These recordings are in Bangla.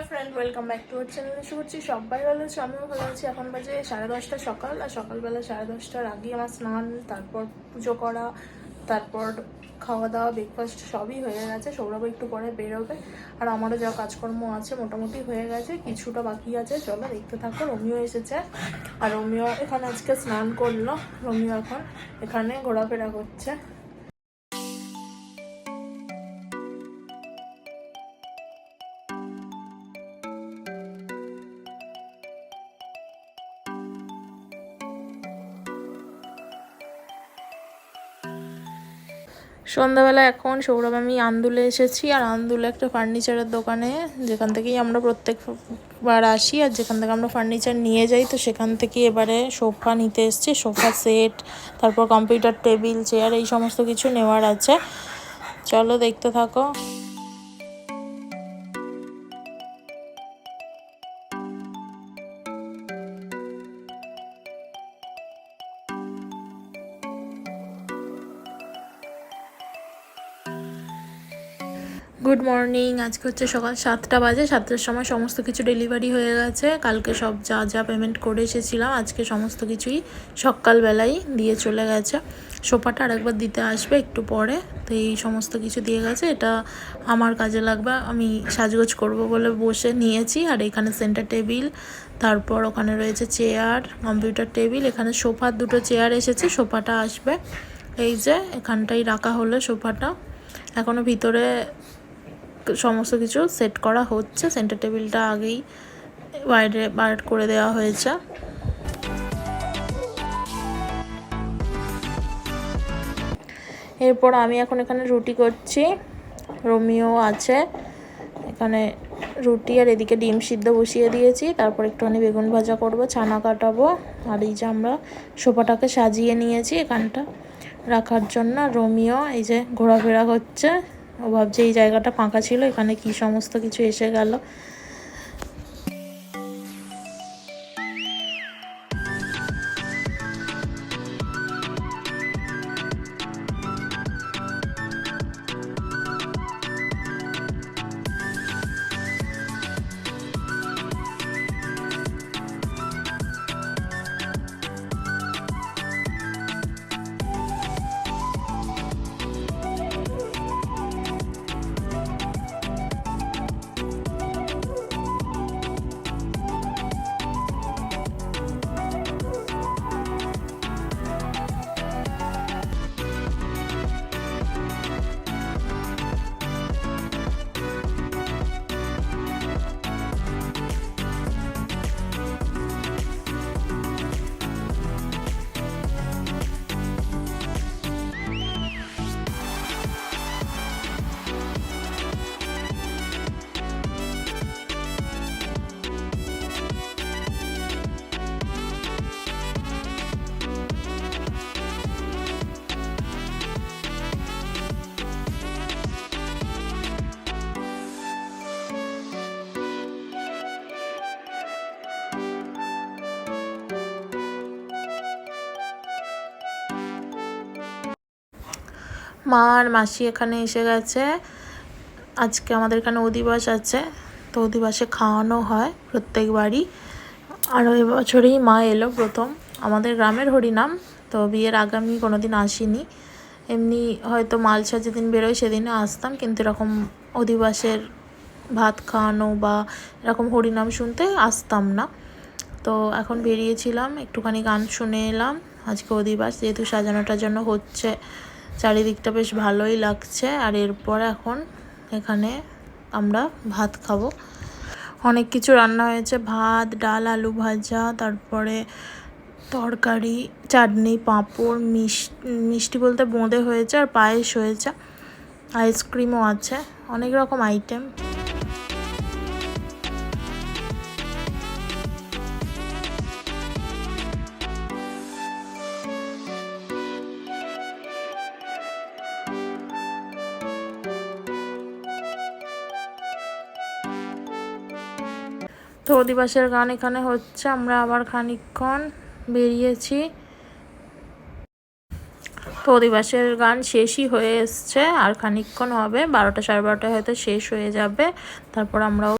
Hi friend welcome back to our channel এসে করছি সবাই ভালো আছে, আমিও ভালো আছি। এখন বাজে সাড়ে দশটা সকাল, আর সকালবেলা সাড়ে দশটার আগে আমার স্নান, তারপর পুজো করা, তারপর খাওয়া দাওয়া ব্রেকফাস্ট সবই হয়ে গেছে। সৌরভ একটু পরে বেরোবে। আর আমারও যা কাজকর্ম আছে মোটামুটি হয়ে গেছে, কিছুটা বাকি আছে। চলো দেখতে থাকো, রোমিও এসেছে। আর রোমিও এখানে আজকে স্নান করল, রোমিও এখন এখানে ঘোরাফেরা করছে। সন্ধ্যাবেলা এখন সৌরভ আমি আন্দুলে এসেছি, আর আন্দুলে একটা ফার্নিচারের দোকানে, যেখান থেকেই আমরা প্রত্যেকবার আসি, আর যেখান থেকে আমরা ফার্নিচার নিয়ে যাই, তো সেখান থেকে এবারে সোফা নিতে এসেছি, সোফা সেট তারপর কম্পিউটার টেবিল চেয়ার এই সমস্ত কিছু নেওয়ার আছে। চলো দেখতে থাকো। গুড মর্নিং আজকে হচ্ছে সকাল সাতটা বাজে। সাতটার সময় সমস্ত কিছু ডেলিভারি হয়ে গেছে। কালকে সব যা যা পেমেন্ট করে এসেছিলাম, আজকে সমস্ত কিছুই সকালবেলাই দিয়ে চলে গেছে। সোফাটা আরেকবার দিতে আসবে একটু পরে। তো এই সমস্ত কিছু দিয়ে গেছে। এটা আমার কাজে লাগবে। আমি সাজগোজ করব বলে বসে নিয়েছি। আর এখানে সেন্টার টেবিল তারপর ওখানে রয়েছে চেয়ার কম্পিউটার টেবিল এখানে সোফার দুটো চেয়ার এসেছে। সোফাটা আসবে। এই যে এখানটাই রাখা হলো সোফাটা। এখনও ভিতরে সমস্ত কিছু সেট করা হচ্ছে। সেন্টার টেবিলটা আগেই বাইরে বার করে দেওয়া হয়েছে। এরপর আমি এখন এখানে রুটি করছি। রোমিও আছে। এখানে রুটি আর এদিকে ডিম সিদ্ধ বসিয়ে দিয়েছি। তারপর একটুখানি বেগুন ভাজা করব, ছানা কাটাবো। আর এই যে আমরা সোফাটাকে সাজিয়ে নিয়েছি এখানটা রাখার জন্য। রোমিও এই যে ঘোরাফেরা হচ্ছে ও ভাবছে এই জায়গাটা ফাঁকা ছিল এখানে কি সমস্ত কিছু এসে গেল। মা আর মাসি এখানে এসে গেছে। আজকে আমাদের এখানে অধিবাস আছে, তো অধিবাসে খাওয়ানো হয় প্রত্যেকবারই। আর ওই বছরেই মা এলো প্রথম। আমাদের গ্রামের হরিনাম, তো বিয়ের আগে আমি কোনো দিন আসিনি। এমনি হয়তো মালসা যেদিন বেরোয় সেদিনে আসতাম, কিন্তু এরকম অধিবাসের ভাত খাওয়ানো বা এরকম হরিনাম শুনতে আসতাম না। তো এখন বেরিয়েছিলাম, একটুখানি গান শুনে এলাম। আজকে অধিবাস, যেহেতু সাজানো টাজানো হচ্ছে। চারিদিকটা বেশ ভালোই লাগছে। আর এরপর এখন এখানে আমরা ভাত খাব। অনেক কিছু রান্না হয়েছে। ভাত, ডাল, আলু ভাজা, তারপরে তরকারি, চাটনি, পাঁপড় মিষ্টি মিষ্টি বলতে বোঁদে হয়েছে আর পায়েস হয়েছে। আইসক্রিমও আছে। অনেক রকম আইটেম তো অধিবাসের গান এখানে হচ্ছে, আমরা আবার খানিকক্ষণ বেরিয়েছি। তো অধিবাসের গান শেষই হয়ে এসছে, আর খানিকক্ষণ হবে, বারোটা সাড়ে বারোটায় হয়তো শেষ হয়ে যাবে। তারপর আমরাও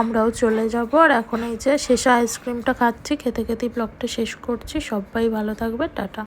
আমরাও চলে যাব। আর এখন এই যে শেষে আইসক্রিমটা খাচ্ছি, খেতে খেতেই ব্লগটা শেষ করছি। সবাই ভালো থাকবে, টাটা।